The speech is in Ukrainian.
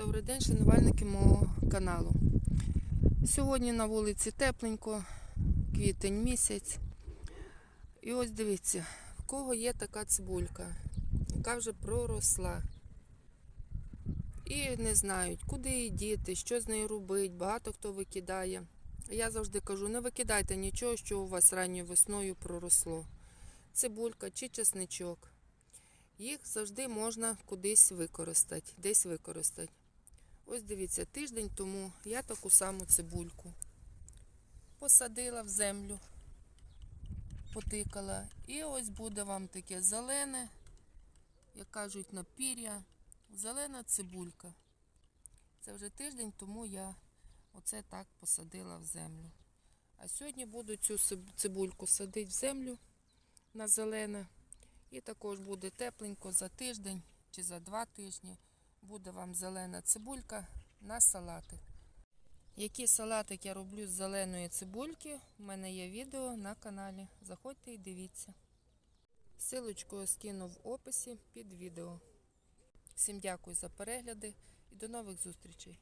Добрий день, шанувальники мого каналу. Сьогодні на вулиці тепленько, квітень місяць. І ось дивіться, в кого є така цибулька, яка вже проросла. І не знають, куди її діти, що з нею робити, багато хто викидає. Я завжди кажу, не викидайте нічого, що у вас ранньою весною проросло. Цибулька чи чесничок. Їх завжди можна кудись використати, десь використати. Ось дивіться, тиждень тому я таку саму цибульку посадила в землю, потикала. І ось буде вам таке зелене, як кажуть, напір'я, зелена цибулька. Це вже тиждень тому я оце так посадила в землю. А сьогодні буду цю цибульку садити в землю на зелене. І також буде тепленько за тиждень чи за два тижні. Буде вам зелена цибулька на салатик. Які салатик я роблю з зеленої цибульки, у мене є відео на каналі. Заходьте і дивіться. Силочку скину в описі під відео. Всім дякую за перегляди і до нових зустрічей!